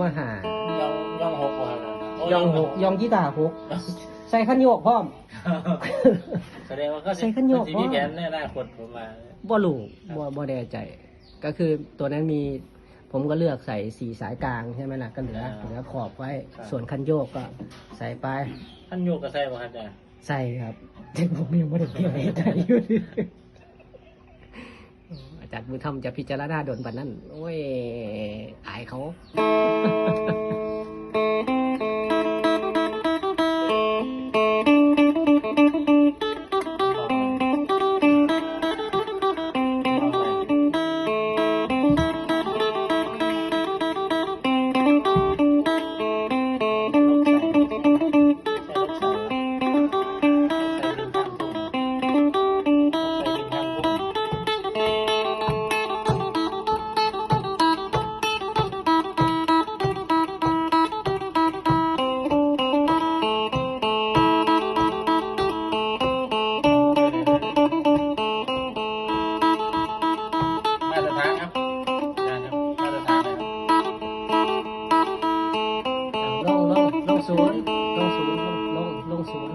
มาหาย่องย่องหกวันนะโยองหกยองกีตาร์หกใส่ขันโยกพร้อม แสดงว่าก็ใส่ขันโยกมัสิมีแผนในอนาคตผมมาบ่รู้บ่บ่แน่ใจ ก็คือตัวนั้นมีผมก็เลือกใส่สีสายกลางใช่ไหมล่ะก็เหลือเหลือขอบไว้ ส่วนคันโยกก็ใส่ไป ท่านโยกก็ใส่บ่ครับอาจารย์ใส่ครับแต่ผมยังไม่ได้เกี่ยวใจอยู่ดิอาจารย์บุญธรรมจะพิจารณาโดนบันนั้น โอ้ยอายเขามา ลงลงศูน